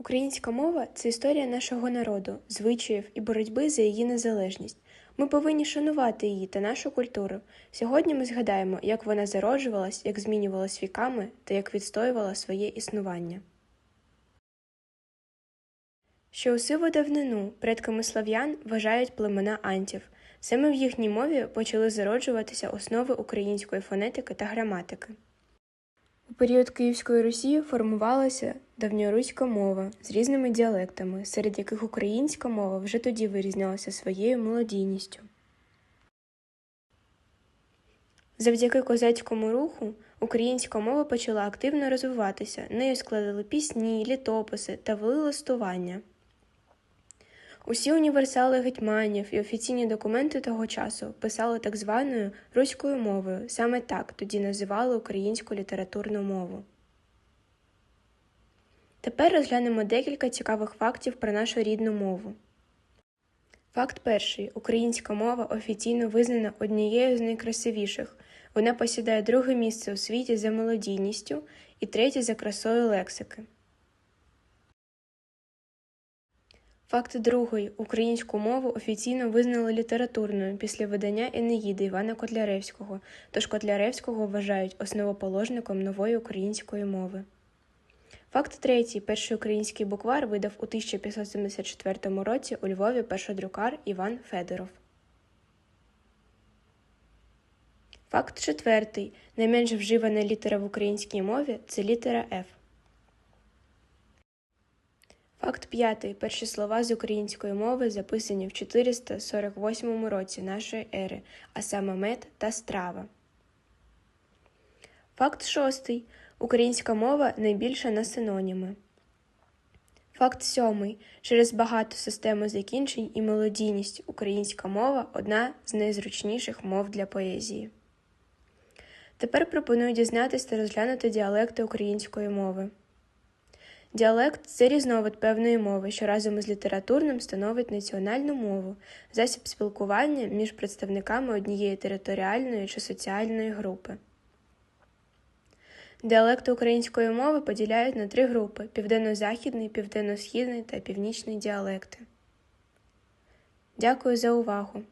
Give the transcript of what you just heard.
Українська мова це історія нашого народу, звичаїв і боротьби за її незалежність. Ми повинні шанувати її та нашу культуру. Сьогодні ми згадаємо, як вона зароджувалась, як змінювалась віками та як відстоювала своє існування. Ще у сиву давнину предками слав'ян вважають племена антів. Саме в їхній мові почали зароджуватися основи української фонетики та граматики. У період Київської Русі формувалася давньоруська мова з різними діалектами, серед яких українська мова вже тоді вирізнялася своєю мелодійністю. Завдяки козацькому руху українська мова почала активно розвиватися, нею складали пісні, літописи та вели листування. Усі універсали гетьманів і офіційні документи того часу писали так званою руською мовою, саме так тоді називали українську літературну мову. Тепер розглянемо декілька цікавих фактів про нашу рідну мову. Факт перший: українська мова офіційно визнана однією з найкрасивіших. Вона посідає друге місце у світі за мелодійністю і третє за красою лексики. Факт другий. Українську мову офіційно визнали літературною після видання Енеїди Івана Котляревського, тож Котляревського вважають основоположником нової української мови. Факт третій. Перший український буквар видав у 1574 році у Львові першодрукар Іван Федоров. Факт четвертий. Найменш вживана літера в українській мові це літера Ф. Факт п'ятий. Перші слова з української мови записані в 448 році нашої ери, а саме мед та страва. Факт шостий. Українська мова найбільша на синоніми. Факт сьомий. Через багату систему закінчень і мелодійність українська мова одна з найзручніших мов для поезії. Тепер пропоную дізнатися та розглянути діалекти української мови. Діалект це різновид певної мови, що разом із літературним становить національну мову, засіб спілкування між представниками однієї територіальної чи соціальної групи. Діалекти української мови поділяють на три групи: південно-західний, південно-східний та північний діалекти. Дякую за увагу!